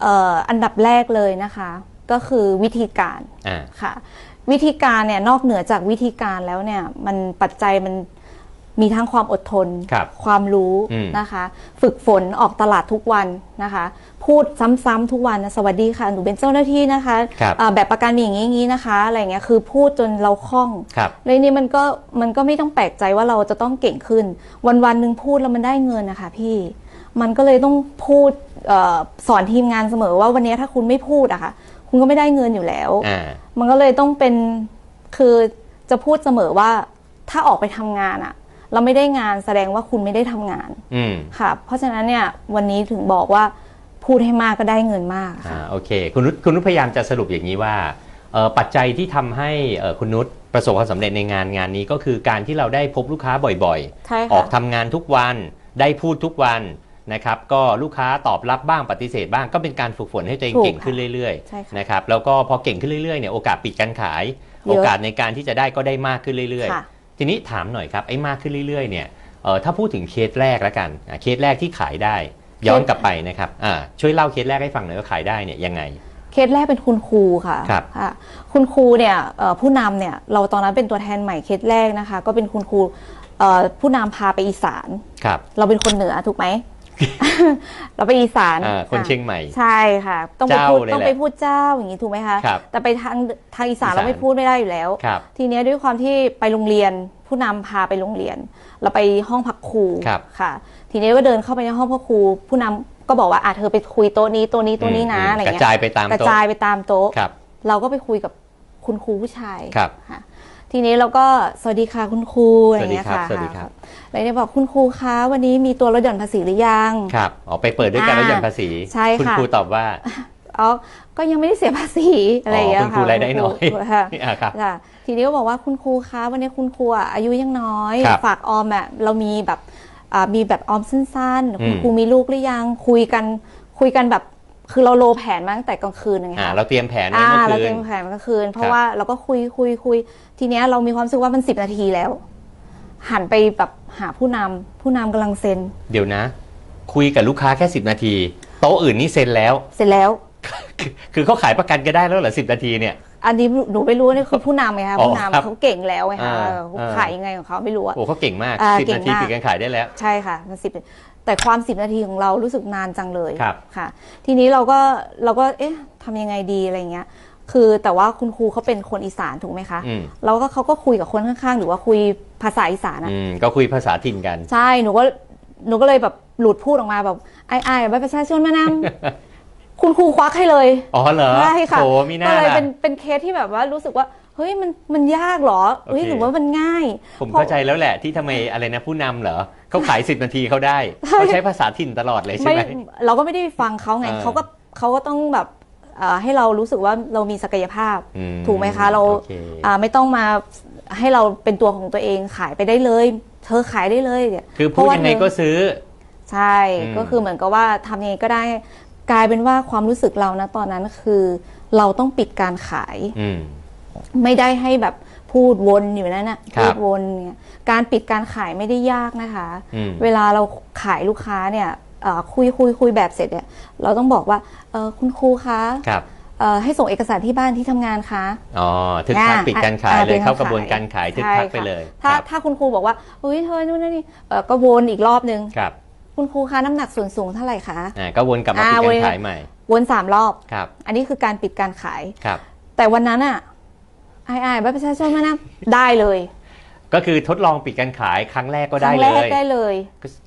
Speaker 2: เอ่ออันดับแรกเลยนะคะ ก็คือวิธีการ
Speaker 1: อ่า
Speaker 2: ค่ะ วิธีการเนี่ยนอกเหนือจากวิธีการแล้วเนี่ย มันปัจจัยมัน มีทั้งความอดทน
Speaker 1: ครับ
Speaker 2: ความรู้
Speaker 1: อืม
Speaker 2: นะคะ ฝึกฝนออกตลาดทุกวันนะคะ พูดซ้ำๆทุกวันนะสวัสดีค่ะหนูเป็นเจ้าหน้าที่นะคะ
Speaker 1: ครับ
Speaker 2: อ่าแบบประกันมีอย่างนี้อย่างนี้นะคะ อะไรเงี้ยคือพูดจนเราคล่อง
Speaker 1: ครับ
Speaker 2: เลยนี่มันก็มันก็ไม่ต้องแปลกใจว่าเราจะต้องเก่งขึ้น วันวันๆหนึ่งพูดแล้วมันได้เงินนะคะพี่มันก็เลยต้องพูดเออสอนทีมงานเสมอว่าวันนี้ถ้าคุณไม่พูดอะค่ะคุณก็ไม่ได้เงินอยู่แล้ว
Speaker 1: อ่า
Speaker 2: มันก็เลยต้องเป็นคือจะพูดเสมอว่าถ้าออกไปทำงานอะ เราไม่ได้งานแสดงว่าคุณไม่ได้ทำงาน
Speaker 1: อืม
Speaker 2: ค่ะ เพราะฉะนั้นเนี่ยวันนี้ถึงบอกว่าพูดให้มากก็ได้เงินมาก
Speaker 1: อ่า
Speaker 2: ค่ะ
Speaker 1: โอเค คุณนุชคุณนุชพยายามจะสรุปอย่างนี้ว่าเอ่อปัจจัยที่ทำให้เอ่อคุณนุชประสบความสำเร็จในงานงานนี้ก็คือการที่เราได้พบลูกค้าบ่อย
Speaker 2: ใช่
Speaker 1: ๆออก
Speaker 2: ค่ะ
Speaker 1: ทำงานทุกวันได้พูดทุกวันนะครับ ก็ลูกค้าตอบรับบ้างปฏิเสธบ้างก็เป็นการฝึกฝนให้ตัวเอง
Speaker 2: ถูก
Speaker 1: เก่งขึ้นเรื่อย
Speaker 2: ใช่ค่ะ
Speaker 1: ๆนะครับแล้วก็พอเก่งขึ้นเรื่อยๆเนี่ยโอกาสปิดการขาย
Speaker 2: เยอะ
Speaker 1: โอกาสในการที่จะได้ก็ได้มากขึ้นเรื่อย
Speaker 2: ค่ะ
Speaker 1: ๆ ทีนี้ถามหน่อยครับไอ้มากขึ้นเรื่อยๆเนี่ยเอ่อถ้าพูดถึงเคสแรกแล้วกันอะเคสแรกที่ขายได้ย้อนกลับไปนะครับอ่าช่วยเล่าเคสแรกให้ฟังหน่อยว่าขายได้เนี่ยยังไง
Speaker 2: เคสแรกเป็นคุณครูค่ะ
Speaker 1: ครับ
Speaker 2: ค่ะ คุณครูเนี่ยเอ่อผู้นำเนี่ยเราตอนนั้นเป็นตัวแทนใหม่เคสแรกนะคะ ก็เป็นคุณครูเอ่อผู้นำพาไปอีสาน
Speaker 1: ครับ
Speaker 2: เราเป็นคนเหนือถูกไหม เราไปอีสาน
Speaker 1: อ่าคน
Speaker 2: ค่ะ
Speaker 1: เชียงใหม่
Speaker 2: ใช่ค่ะ ต้องไป
Speaker 1: เจ้า
Speaker 2: พูด
Speaker 1: เลย
Speaker 2: ต้อง
Speaker 1: แหละ
Speaker 2: ไปพูดเจ้าอย่างนี้ถูกไหมคะ
Speaker 1: ครับ
Speaker 2: แต่ไปทางทางอีสาน
Speaker 1: อีสาน
Speaker 2: เราไม่พูดไม่ได้อยู่แล้ว
Speaker 1: ครับ
Speaker 2: ทีเนี้ยด้วยความที่ไปโรงเรียนผู้นำพาไปโรงเรียน เราไปห้องพักครู
Speaker 1: ครับ
Speaker 2: ค่ะ ทีนี้ก็เดินเข้าไปในห้องพักครู ผู้นำก็บอกว่าอะเธอไปคุยโต๊ะนี้โต๊ะนี้โต๊ะนี้นะ
Speaker 1: อืม
Speaker 2: อะไร
Speaker 1: กระ
Speaker 2: เงี้ย
Speaker 1: จายไปตาม
Speaker 2: กระ
Speaker 1: โต๊ะ
Speaker 2: จายไปตามโต๊ะ
Speaker 1: ครับ
Speaker 2: เราก็ไปคุยกับคุณครูผู้ชาย
Speaker 1: ครับ
Speaker 2: ค่ะ ทีนี้เราก็สวัสดีค่ะคุณครูอะไรเงี้ยค่ะ
Speaker 1: สวัสดีครับ
Speaker 2: แล้วเนี่ยบอกคุณครูคะวันนี้มีตัวลดหย่อนภาษีหรือยัง
Speaker 1: ครับอ๋อไปเปิดด้วยการ
Speaker 2: อ่า
Speaker 1: ลดหย่อนภาษี
Speaker 2: ใช่
Speaker 1: คุณ
Speaker 2: ค่ะ
Speaker 1: ครูตอบว่า
Speaker 2: อ๋อก็ยังไม่ได้เสียภาษีอะไรอย่างเงี้ย
Speaker 1: คุณครูรายได้น้อย
Speaker 2: คุณครูค่ะ
Speaker 1: อ่าครับ
Speaker 2: ค่ะทีนี้ก็บอกว่าคุณครูคะวันนี้คุณครูอะอายุยังน้อย
Speaker 1: ครับ
Speaker 2: ฝากออมอะเรามีแบบอ่ามีแบบออมสั้นๆ
Speaker 1: อืม
Speaker 2: คุณครูมีลูกหรือยังคุยกันคุยกันแบบ คือเราโลแผนมาตั้งแต่กลางคืนไง
Speaker 1: อ่า
Speaker 2: คะ
Speaker 1: เราเตรียมแผนไว้
Speaker 2: อ่า
Speaker 1: เมื่อ
Speaker 2: เรา
Speaker 1: คื
Speaker 2: เตรี
Speaker 1: น
Speaker 2: ยมแผนกลางคืน เพ
Speaker 1: ค
Speaker 2: ราะ
Speaker 1: รับ
Speaker 2: ว่าเราก็คุยคุยคุย ทีเนี้ยเรามีความรู้สึกว่ามันสิบนาทีแล้ว หันไปแบบหาผู้นำผู้นำกำลังเซ็น
Speaker 1: เดี๋ยวนะ คุยกับลูกค้าแค่ 10 นาที โต๊ะอื่นนี่เซ็นแล้ว
Speaker 2: เสร็จแล้ว
Speaker 1: คือคือเขาขายประกันก็ได้แล้วเหรอสินาทีเนี่ย
Speaker 2: อันนี้หนูไม่รู้นี่คือผู้นำไงคะ
Speaker 1: อ๋อ
Speaker 2: ผู้
Speaker 1: ครับ
Speaker 2: นำเขาเก่งแล้วไงคะ
Speaker 1: อ่า
Speaker 2: เออเขา
Speaker 1: อ่า
Speaker 2: ขายยังไงของเขาไม่รู้อะ
Speaker 1: โอ้เขาเก่งมาก
Speaker 2: อ่า
Speaker 1: สิบ
Speaker 2: เก่ง
Speaker 1: นาที
Speaker 2: มาก
Speaker 1: ปิดการขายได้แล้ว
Speaker 2: ใช่ค่ะมันสิบ แต่ความสิบนาทีของเรารู้สึกนานจังเลย
Speaker 1: ครับ
Speaker 2: ค่ะ ทีนี้เราก็เราก็เอ๊ะทำยังไงดีอะไรเงี้ย คือแต่ว่าคุณครูเขาเป็นคนอีสานถูกไหมคะ
Speaker 1: อืม
Speaker 2: แล้วก็เขาก็คุยกับคนข้างๆ หรือว่าคุยภาษาอีสานอะ
Speaker 1: อืมก็คุยภาษาถิ่นกัน
Speaker 2: ใช่ หนูก็ หนูก็เลยแบบหลุดพูดออกมาแบบไอ้ไอ้ใบประชาชนมานำ คุณครูควักให้เลย
Speaker 1: อ๋อเหรอ
Speaker 2: ใช่ค่ะ
Speaker 1: โอ้มีห
Speaker 2: ก็
Speaker 1: น้า
Speaker 2: เลย
Speaker 1: ล่ะ
Speaker 2: เป็น เป็นเคสที่แบบว่ารู้สึกว่า เฮ้ยมันมันยากเหรอเฮ้ย
Speaker 1: โอเค
Speaker 2: หรือว่ามันง่าย
Speaker 1: ผมเข้าใจแล้วแหละที่ทำไมอะไรนะผู้นำเหรอเขาขาย 10 นาทีเขาได้
Speaker 2: ใช่
Speaker 1: เขาใช้ภาษาถิ่นตลอดเลยใช่
Speaker 2: ไม่
Speaker 1: ไหม
Speaker 2: เราก็ไม่ได้ฟังเขาไง
Speaker 1: เออ
Speaker 2: เขาก็เขาก็ต้องแบบเอ่อให้เรารู้สึกว่าเรามีศักยภาพ
Speaker 1: อืม
Speaker 2: ถูกไหมคะเรา
Speaker 1: โอเค
Speaker 2: อ่าไม่ต้องมาให้เราเป็นตัวของตัวเองขายไปได้เลย เธอขายได้เลยเนี่ย
Speaker 1: คือพูดยังไงก็ซื้อ
Speaker 2: ใช่
Speaker 1: อืม
Speaker 2: ก็คือเหมือนกับว่าทำยังไงก็ได้กลายเป็นว่าความรู้สึกเรานะตอนนั้นคือ เราต้องปิดการขาย
Speaker 1: อืม
Speaker 2: ไม่ได้ให้แบบพูดวนอยู่นั่นน่ะ
Speaker 1: ครับ
Speaker 2: พูดวนเนี่ยการปิดการขายไม่ได้ยากนะคะ
Speaker 1: อืม
Speaker 2: เวลาเราขายลูกค้าเนี่ยเอ่อคุยคุยคุยแบบเสร็จเนี่ยเราต้องบอกว่าเอ่อคุณครูคะ
Speaker 1: ครับ
Speaker 2: เอ่อให้ส่งเอกสารที่บ้านที่ทำงานคะ
Speaker 1: อ๋อทึกทัก
Speaker 2: อ่า
Speaker 1: ปิดการขาย
Speaker 2: อ่า
Speaker 1: เลย
Speaker 2: ปิดการ
Speaker 1: เข้ากระบวนการขายทึก
Speaker 2: ใช่
Speaker 1: ทักไป
Speaker 2: ค่ะ
Speaker 1: เลย
Speaker 2: ถ้า
Speaker 1: ครับ
Speaker 2: ถ้าคุณครูบอกว่าเฮ้ยเธอนู่นนั่นนี่เอ่อก็วนอีกรอบนึง
Speaker 1: ครับ
Speaker 2: คุณครูคะน้ำหนักส่วนสูงเท่าไหร่คะ
Speaker 1: อ่าก็วนกลับมา
Speaker 2: อ่า
Speaker 1: ปิด
Speaker 2: ว
Speaker 1: กานรขายใหม่
Speaker 2: วนสามรอบ
Speaker 1: ครับ
Speaker 2: อันนี้คือการปิดการขาย
Speaker 1: ครับ
Speaker 2: แต่วันนั้นอะ ไอ้ไอ้ายบัตรประชาชนมานะได้เลย
Speaker 1: ก็คือทดลองปิดการขายครั้งแรกก็
Speaker 2: ค
Speaker 1: ได้
Speaker 2: รั้ง
Speaker 1: เล
Speaker 2: แรก
Speaker 1: ย
Speaker 2: ได้เลย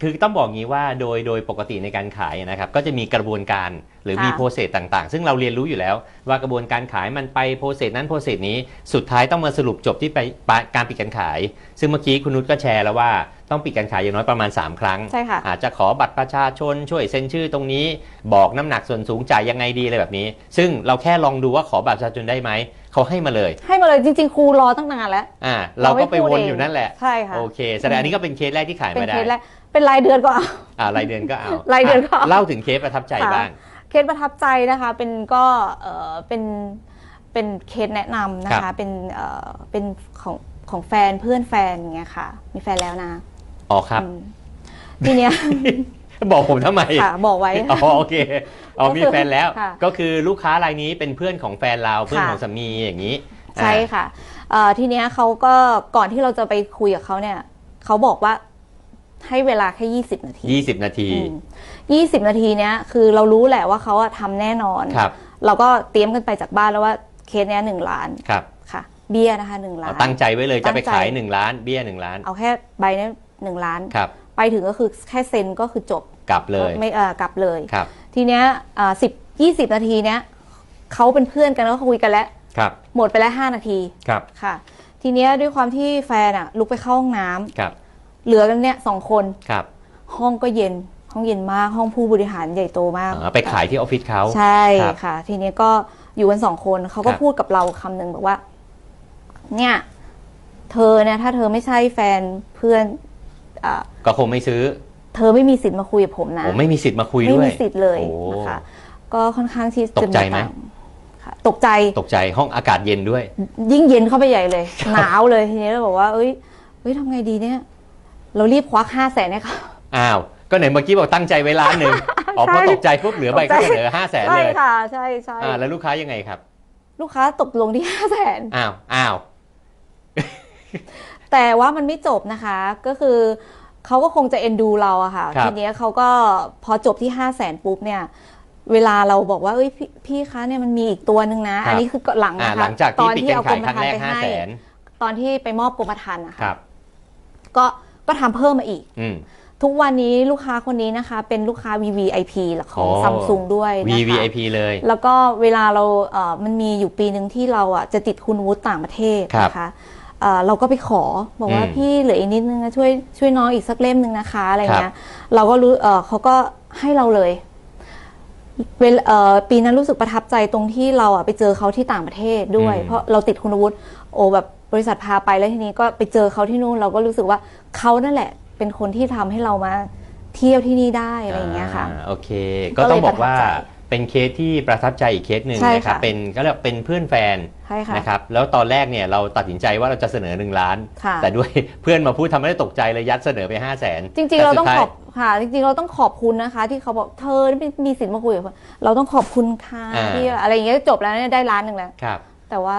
Speaker 1: คือต้องบอกงี้ว่าโดยโดยปกติในการขายนะครับ ก็จะมีกระบวนการหรือ
Speaker 2: ค่ะ
Speaker 1: มีโปรเซสต่างๆ ซึ่งเราเรียนรู้อยู่แล้ว ว่ากระบวนการขายมันไปโปรเซสนั้นโปรเซสนี้สุดท้ายต้องมาสรุปจบที่ไปปะการปิดการขาย ซึ่งเมื่อกี้คุณนุชก็แชร์แล้วว่าต้องปิดการขายอย่างน้อยประมาณ 3 ครั้ง
Speaker 2: ใช่ค่ะ
Speaker 1: อาจจะขอบัตรประชาชนช่วยเซ็นชื่อตรงนี้ บอกน้ำหนักส่วนสูงจ่ายยังไงดีอะไรแบบนี้ ซึ่งเราแค่ลองดูว่าขอบัตรประชาชนได้ไหม เขาให้มาเลย
Speaker 2: ให้มาเลยจริง ๆ ครูรอตั้งนานแล้ว
Speaker 1: อ่า เราก็ไป
Speaker 2: ไม่พูด
Speaker 1: วน
Speaker 2: เง
Speaker 1: อยู่นั่นแหละ
Speaker 2: ใช่ค่ะ
Speaker 1: โอเคแสดงอันนี้ก็เป็นเคสแรกที่ขาย
Speaker 2: เป็น
Speaker 1: มาได้
Speaker 2: เคสแรกเป็นรายเดือนก็เอา
Speaker 1: อ่ารายเดือนก็เอา
Speaker 2: รายเดือนก็เอา
Speaker 1: เล่าถึงเคสประทับใจ
Speaker 2: ค่ะ
Speaker 1: บ้าง
Speaker 2: เคสประทับใจนะคะเป็นก็เออเป็นเป็นเคสแนะนำนะ
Speaker 1: ครั
Speaker 2: คะ
Speaker 1: บ
Speaker 2: เป็นเออเป็นของของแฟนเพื่อนแฟนอย่างเงี้ยค่ะ มีแฟนแล้วนะ
Speaker 1: อ๋อครับ
Speaker 2: อืมทีเนี้ย
Speaker 1: บอกผมทำไม
Speaker 2: ค่ะบอกไว้
Speaker 1: อ๋อโอเคอ๋อ
Speaker 2: ก็คือ
Speaker 1: มีแฟนแล้ว
Speaker 2: ค่ะ
Speaker 1: ก็คือลูกค้ารายนี้เป็นเพื่อนของแฟนเราเพื่อน
Speaker 2: ค่ะ
Speaker 1: ของสามีอย่างนี้
Speaker 2: ใช่
Speaker 1: อ่า
Speaker 2: ค่ะเอ่อทีเนี้ยเขาก็ก่อนที่เราจะไปคุยกับเขาเนี่ยเขาบอกว่าให้เวลาแค่20นาที
Speaker 1: ยี่สิบนาที
Speaker 2: อืม20นาทีเนี้ยคือเรารู้แหละว่าเขาอะทำแน่นอน
Speaker 1: ครับ
Speaker 2: เราก็เตรียมกันไปจากบ้านแล้วว่าเคสเนี้ยหนึ่งล้าน
Speaker 1: ครับ
Speaker 2: ค่ะ เบี้ยนะคะหนึ่งล้า
Speaker 1: เอา
Speaker 2: น
Speaker 1: ตั้งใจไว้เลยจะไป
Speaker 2: ตั้งใจ
Speaker 1: ขายหนึ่งล้านเบี้ยหนึ่งล้าน
Speaker 2: เอาแค่ใบนี้หนึ่งล้าน
Speaker 1: ครับ
Speaker 2: ไปถึงก็คือแค่เซ็นก็คือจบ
Speaker 1: กลับเลย
Speaker 2: ไม่เออกลับเลย
Speaker 1: ครับ
Speaker 2: ทีเนี้ยสิบยี่สิบนาทีเนี้ยเขาเป็นเพื่อนกันแล้วก็คุยกันแล้ว
Speaker 1: ครับ
Speaker 2: หมดไปแล้วห้านาที
Speaker 1: ครับ
Speaker 2: ค่ะ ทีเนี้ยด้วยความที่แฟนอะลุกไปเข้าห้องน้ำ
Speaker 1: ครับ
Speaker 2: เหลือกันเนี่ยสองคน
Speaker 1: ครับ
Speaker 2: ห้องก็เย็นห้องเย็นมากห้องผู้บริหารใหญ่โตมาก
Speaker 1: อ่าไปขายที่ออฟฟิศเขา
Speaker 2: ใช่
Speaker 1: ครับ
Speaker 2: ค่ะ ทีนี้ก็อยู่กันสองคนเขาก็
Speaker 1: ครับ
Speaker 2: พูดกับเราคำหนึ่งบอกว่า เนี่ย เธอเนี่ยถ้าเธอไม่ใช่แฟนเพื่อน อ่า
Speaker 1: ก็คงไม่ซื้อ
Speaker 2: เธอไม่มีสิทธิ์มาคุยกับผมนะ
Speaker 1: โอ้ไม่มีสิทธิ์มาคุย
Speaker 2: ไม่
Speaker 1: ด้วย
Speaker 2: มีสิทธิ์เลย
Speaker 1: โอ้
Speaker 2: นะคะก็ค่อนข้างที่
Speaker 1: ตกใจไหม
Speaker 2: ต่ำค่ะตกใจ
Speaker 1: ตกใจห้องอากาศเย็นด้วย
Speaker 2: ยิ่งเย็นเข้าไปใหญ่เลย หนาวเลยทีนี้เราบอกว่าเอ้ยเอ้ยทำไงดีเนี่ย เรารีบควักห้าแสนให้เขา
Speaker 1: อ้าวก็ไหนเมื่อกี้บอกตั้งใจไว้ล้านหนึ่งอ๋อ
Speaker 2: ใช่
Speaker 1: พอตกใจปุ๊บเหลือใบ
Speaker 2: ตกใจ
Speaker 1: ก็เหลือห้าแสน
Speaker 2: ใช่
Speaker 1: เลย
Speaker 2: ค่ะใช่ใช่
Speaker 1: อ่าแล้วลูกค้ายังไงครับ
Speaker 2: ลูกค้าตกลงที่ห้าแสน
Speaker 1: อ้าวอ้าว
Speaker 2: แต่ว่ามันไม่จบนะคะ ก็คือเขาก็คงจะเอ็นดูเราอะค่ะ
Speaker 1: ครับ
Speaker 2: ทีเนี้ยเขาก็พอจบที่ห้าแสนปุ๊บเนี่ย เวลาเราบอกว่าเอ้ยพี่พี่คะเนี่ยมันมีอีกตัวหนึ่งนะ
Speaker 1: ครับ
Speaker 2: อันนี้คือหลัง
Speaker 1: อ่า
Speaker 2: นะคะ
Speaker 1: หลังจาก
Speaker 2: ต
Speaker 1: ที่
Speaker 2: อน
Speaker 1: ปิด
Speaker 2: ที่
Speaker 1: การ
Speaker 2: เอาก
Speaker 1: ขารย
Speaker 2: ม
Speaker 1: ครั้ง
Speaker 2: ธรร
Speaker 1: แร
Speaker 2: ม์
Speaker 1: ก
Speaker 2: ไป
Speaker 1: ห้า
Speaker 2: ให้
Speaker 1: แสน
Speaker 2: ตอนที่ไปมอบกรมธรรม์อะ
Speaker 1: ค
Speaker 2: ค่ะ
Speaker 1: รับ
Speaker 2: ก็ก็ทำเพิ่มมาอีก
Speaker 1: อืม
Speaker 2: ทุกวันนี้ลูกค้าคนนี้นะคะ เป็นลูกค้า VVIP ของ
Speaker 1: โอ้
Speaker 2: ซัมซุงด้วยนะคะ
Speaker 1: VVIP เลย
Speaker 2: แล้วก็เวลาเราเอ่อมันมีอยู่ปีหนึ่งที่เราอะจะติดคุณวุฒิต่างประเทศ
Speaker 1: ครับ
Speaker 2: นะคะ เอ่อเราก็ไปขอบอกว่า
Speaker 1: อืม
Speaker 2: พี่เหลืออีกนิดนึงนะช่วยช่วยน้องอีกสักเล่มหนึ่งนะคะอะไร
Speaker 1: ครับ
Speaker 2: เงี้ยเราก็รู้เอ่อเขาก็ให้เราเลยเวลเอ่อปีนั้นรู้สึกประทับใจตรงที่เราอะไปเจอเขาที่ต่างประเทศด้วย
Speaker 1: อืม
Speaker 2: เพราะเราติดคุณวุฒิโอ้แบบบริษัทพาไปแล้วทีนี้ก็ไปเจอเขาที่นู่นเราก็รู้สึกว่าเขานั่นแหละ เป็นคนที่ทำให้เรามาเที่ยวที่นี่ได้อะไรอย่างเงี้ยค่ะ
Speaker 1: อ่าโอเค
Speaker 2: ก็
Speaker 1: ก็
Speaker 2: เลย
Speaker 1: ต้องบอกว่า
Speaker 2: ประทับใจ
Speaker 1: เป็นเคสที่ประทับใจอีกเคสหนึ่ง
Speaker 2: ใช่
Speaker 1: นะครับ
Speaker 2: ค่ะ
Speaker 1: เป็นก็เรียกว่าเป็นเพื่อนแฟน
Speaker 2: ใช่ค่ะ
Speaker 1: นะครับแล้วตอนแรกเนี่ยเราตัดสินใจว่าเราจะเสนอหนึ่งล้าน
Speaker 2: ค่ะ
Speaker 1: แต่ด้วย เพื่อนมาพูดทำให้เราตกใจเลยยัดเสนอไปห้าแสน
Speaker 2: จริงๆ เราต้องขอบค่ะ จริงๆ เราต้องขอบคุณนะคะ ที่เขาบอกเธอไม่มีสิทธิ์มาคุยกับคนเราต้องขอบคุณค่ะ
Speaker 1: อ่า
Speaker 2: ที่อะไรอย่างเงี้ยจบแล้วเนี่ยได้ล้านหนึ่งแล้ว
Speaker 1: ครับ
Speaker 2: แต่ว่า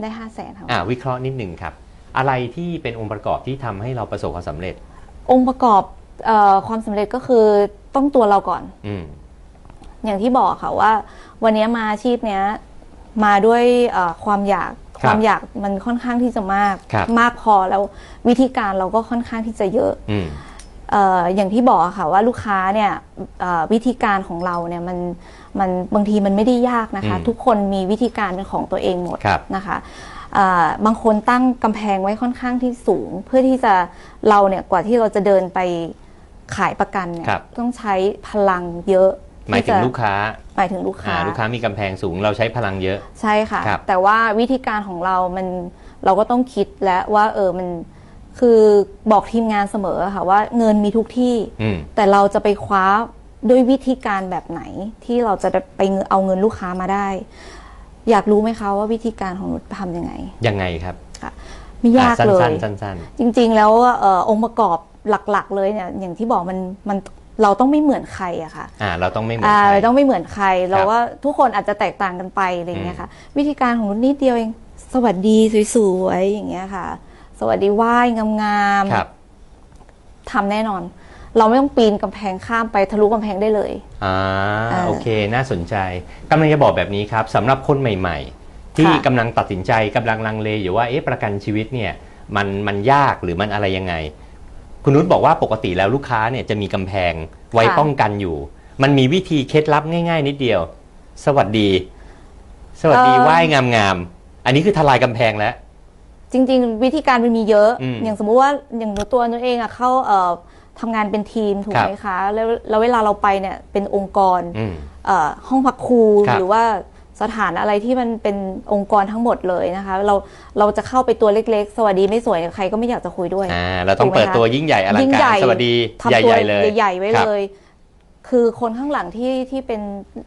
Speaker 2: ได้ห้าแสนค่ะ
Speaker 1: อ่าวิเคราะห์นิดหนึ่งครับ อะไรที่เป็นองค์ประกอบที่ทำให้เราประสบความสำเร็จ
Speaker 2: องค์ประกอบเอ่อความสำเร็จก็คือต้องตัวเราก่อน
Speaker 1: อืม
Speaker 2: อย่างที่บอกค่ะว่า วันนี้มาอาชีพเนี้ยมาด้วยเอ่อความอยาก
Speaker 1: ครับ
Speaker 2: ความอยากมันค่อนข้างที่จะมาก
Speaker 1: ครับ
Speaker 2: มากพอแล้ววิธีการเราก็ค่อนข้างที่จะเยอะ
Speaker 1: อืม
Speaker 2: เอ่ออย่างที่บอกอะค่ะว่าลูกค้าเนี่ยเอ่อวิธีการของเราเนี่ยมันมันบางทีมันไม่ได้ยากนะคะ
Speaker 1: อืม
Speaker 2: ทุกคนมีวิธีการเป็นของตัวเองหมด
Speaker 1: ครับ
Speaker 2: นะคะอ่าบางคนตั้งกำแพงไว้ค่อนข้างที่สูง เพื่อที่จะเราเนี่ยกว่าที่เราจะเดินไปขายประกันเนี่ย
Speaker 1: ครับ
Speaker 2: ต้องใช้พลังเยอะ
Speaker 1: หมายถึง
Speaker 2: ที่จะ
Speaker 1: ลูกค้า
Speaker 2: หมายถึงลูก
Speaker 1: อ่า
Speaker 2: ค้า
Speaker 1: ลูกค้ามีกำแพงสูงเราใช้พลังเยอะ
Speaker 2: ใช่ค่ะ
Speaker 1: ครับ
Speaker 2: แต่ว่าวิธีการของเรามันเราก็ต้องคิดแล้วว่าเออมันคือบอกทีมงานเสมอค่ะว่าเงินมีทุกที่
Speaker 1: อืม
Speaker 2: แต่เราจะไปคว้าด้วยวิธีการแบบไหนที่เราจะไปเอาเงินลูกค้ามาได้ อยากรู้ไหมคะว่าวิธีการของนุชทำยังไง
Speaker 1: ยังไงครับ
Speaker 2: ค่ะไม่ยาก
Speaker 1: อะ
Speaker 2: เลย
Speaker 1: สั้นๆสั้น
Speaker 2: จริงๆแล้วเอ่อองค์ประกอบหลักๆ เลยเนี่ยอย่างที่บอกมันมัน เราต้องไม่เหมือนใครอะค่ะ
Speaker 1: ๆอ่าเราต้องไม่เหมือน
Speaker 2: อ่า
Speaker 1: ใคร
Speaker 2: ต้องไม่เหมือนใคร เราว่าทุกคนอาจจะแตกต่างกันไปอะไรอย่างเงี้ยค่ะ วิธีการของนุชนิดเดียวเองสวัสดีสวยๆอย่างเงี้ยค่ะ สวัสดีไหว้งาม
Speaker 1: ครับ
Speaker 2: ๆทำแน่นอน เราไม่ต้องปีนกำแพงข้ามไปทะลุกำแพงได้เลย
Speaker 1: อ่า
Speaker 2: อ่า
Speaker 1: โอเค น่าสนใจกำลังจะบอกแบบนี้ครับสำหรับคนใหม่ ๆ ที่
Speaker 2: ค่ะ
Speaker 1: กำลังตัดสินใจกำลังลังเลอยู่ว่าเอ๊ะประกันชีวิตเนี่ยมันมันยากหรือมันอะไรยังไง คุณนุชบอกว่าปกติแล้วลูกค้าเนี่ยจะมีกำแพงไว้
Speaker 2: ค่ะ
Speaker 1: ป้องกันอยู่ มันมีวิธีเคล็ดลับง่าย ๆ นิดเดียว สวัสดี สวัสดีไหว้งามๆอันนี้คือทลายกำแพงแล้ว
Speaker 2: จริง ๆ วิธีการมันมีเยอะ
Speaker 1: อืม
Speaker 2: อย่างสมมุติว่าอย่างหนูตัวหนูเองอะเข้าเอ่อทำงานเป็นทีมถูก
Speaker 1: ครับ
Speaker 2: ไหมคะแล้วแล้วเวลาเราไปเนี่ยเป็นองค์กร
Speaker 1: อืม
Speaker 2: เอ่อห้องพักครู
Speaker 1: ครับ
Speaker 2: หรือว่า สถานอะไรที่มันเป็นองค์กรทั้งหมดเลยนะคะ เราเราจะเข้าไปตัวเล็กๆ สวัสดีไม่สวยใครก็ไม่อยากจะคุยด้วย
Speaker 1: อ่าเราต้อง
Speaker 2: ถูกไหม
Speaker 1: เปิด
Speaker 2: คะ
Speaker 1: ตัวยิ่งใหญ่อลัง
Speaker 2: ยิ่ง
Speaker 1: กา
Speaker 2: ใหญ่
Speaker 1: รสวัสดี
Speaker 2: ทำ
Speaker 1: ให
Speaker 2: ตัว
Speaker 1: ญ่ๆเลย
Speaker 2: ใหญ่ๆไว้
Speaker 1: ครับ
Speaker 2: เลย คือคนข้างหลังที่ที่เป็น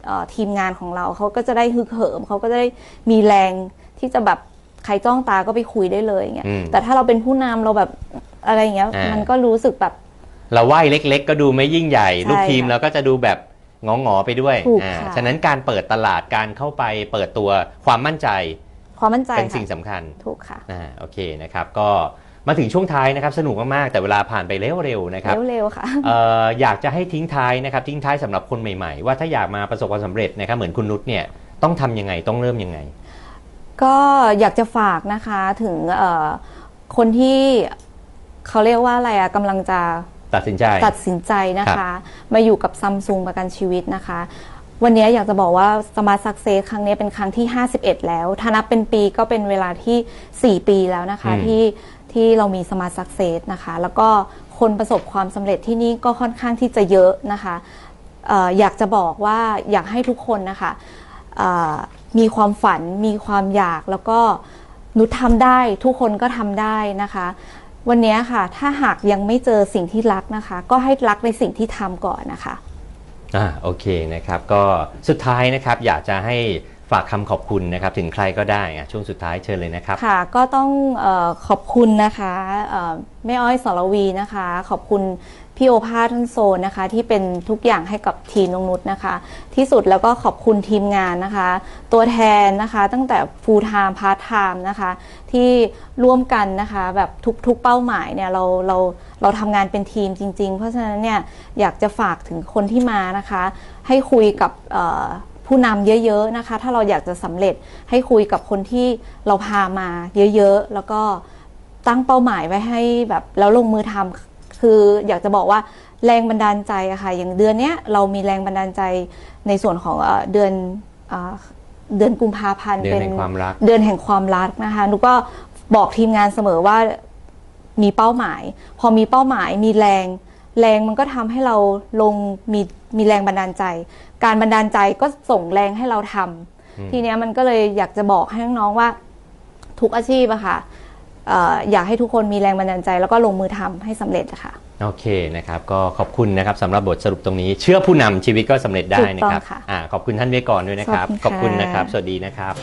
Speaker 2: เอ่อทีมงานของเราเขาก็จะได้ฮึกเหิมเขาก็จะได้มีแรงที่จะแบบใครจ้องตาก็ไปคุยได้เลยอย่างเงี้ย
Speaker 1: อืม
Speaker 2: แต่ถ้าเราเป็นผู้นำเราแบบอะไรอย่างเงี้ย
Speaker 1: อ่ามั
Speaker 2: มันก็รู้สึกแบบ
Speaker 1: เราไหว้เล็ก ๆ ก็ดูไม่ยิ่งใหญ่
Speaker 2: ใช่
Speaker 1: ลูกทีม
Speaker 2: ค่ะ
Speaker 1: เราก็จะดูแบบ งองอๆไปด้วย
Speaker 2: ถูก
Speaker 1: อ่า
Speaker 2: ค่ะ
Speaker 1: ฉะนั้นการเปิดตลาดการเข้าไปเปิดตัวความมั่นใจ
Speaker 2: ความมั่นใจ
Speaker 1: เป็น
Speaker 2: ค่ะ
Speaker 1: สิ่งสำคัญ
Speaker 2: ถูกค่ะ
Speaker 1: อ่าโอเคนะครับก็มาถึงช่วงท้ายนะครับสนุกมาก ๆ แต่เวลาผ่านไปเร็ว ๆ นะครับ
Speaker 2: เร็วๆค่ะ
Speaker 1: เอ่ออยากจะให้ทิ้งท้ายนะครับทิ้งท้ายสำหรับคนใหม่ๆ ว่าถ้าอยากมาประสบความสำเร็จนะครับเหมือนคุณนุชเนี่ยต้องทำยังไงต้องเริ่มยังไง
Speaker 2: ก็อยากจะฝากนะคะถึงเอ่อคนที่เขาเรียกว่าอะไรอะกำลังจะ
Speaker 1: ตัดสินใจ
Speaker 2: ตัดสินใจนะคะ มาอยู่กับซัมซุงประกันชีวิตนะคะ วันนี้อยากจะบอกว่า Smart Success ครั้งนี้เป็นครั้งที่ 51 แล้ว ถ้านับเป็นปีก็เป็นเวลาที่ 4 ปีแล้วนะคะ
Speaker 1: อืม
Speaker 2: ที่ที่เรามี Smart Success นะคะ แล้วก็คนประสบความสำเร็จที่นี่ก็ค่อนข้างที่จะเยอะนะคะเอออยากจะบอกว่าอยากให้ทุกคนนะคะเอ่อมีความฝันมีความอยากแล้วก็นุชทำได้ทุกคนก็ทำได้นะคะ วันนี้ค่ะ ถ้าหากยังไม่เจอสิ่งที่รักนะคะ ก็ให้รักในสิ่งที่ทำก่อนนะคะ
Speaker 1: อ่าโอเคนะครับ ก็สุดท้ายนะครับอยากจะให้ ฝากคำขอบคุณนะครับถึงใครก็ได้อะช่วงสุดท้ายเชิญเลยนะครับ
Speaker 2: ค่ะ ก็ต้องเออขอบคุณนะคะเอ่อแม่อ้อยสรวีนะคะ ขอบคุณพี่โอภาสท่านโซนนะคะ ที่เป็นทุกอย่างให้กับทีมนงนุษนะคะ ที่สุดแล้วก็ขอบคุณทีมงานนะคะ ตัวแทนนะคะตั้งแต่ full time part time นะคะ ที่ร่วมกันนะคะแบบทุกๆเป้าหมายเนี่ยเราเราเราทำงานเป็นทีมจริง ๆ เพราะฉะนั้นเนี่ยอยากจะฝากถึงคนที่มานะคะ ให้คุยกับเอ่อ ผู้นำเยอะ ๆนะคะ ถ้าเราอยากจะสำเร็จให้คุยกับคนที่เราพามาเยอะๆ แล้วก็ตั้งเป้าหมายไว้ให้แบบแล้วลงมือทำคืออยากจะบอกว่าแรงบันดาลใจอะค่ะ อย่างเดือนเนี้ยเรามีแรงบันดาลใจในส่วนของเอ่อเดือนเอ่อเดือนกุมภาพันธ์
Speaker 1: เดือน
Speaker 2: เป็น
Speaker 1: แห่งความรัก
Speaker 2: เดือนแห่งความรักนะคะหนูก็บอกทีมงานเสมอว่ามีเป้าหมาย พอมีเป้าหมายมีแรง แรงมันก็ทำให้เราลงมีมีแรงบันดาลใจ การบันดาลใจก็ส่งแรงให้เราทำ
Speaker 1: อืม
Speaker 2: ทีเนี้ยมันก็เลยอยากจะบอกให้น้องๆว่า ทุกอาชีพอะค่ะเอ่ออยากให้ทุกคนมีแรงบันดาลใจ แล้วก็ลงมือทำให้สำเร็จอะค่ะ
Speaker 1: โอเคนะครับก็ขอบคุณนะครับสำหรับบทสรุปตรงนี้ เชื่อผู้นำชีวิตก็สำเร็จได้นะครับ
Speaker 2: ถูกต้องค่ะ
Speaker 1: อ่าขอบคุณท่านเวกรด้วยนะครับ
Speaker 2: ขอบคุณค่ะ
Speaker 1: นะครับ สวัสดีนะครับ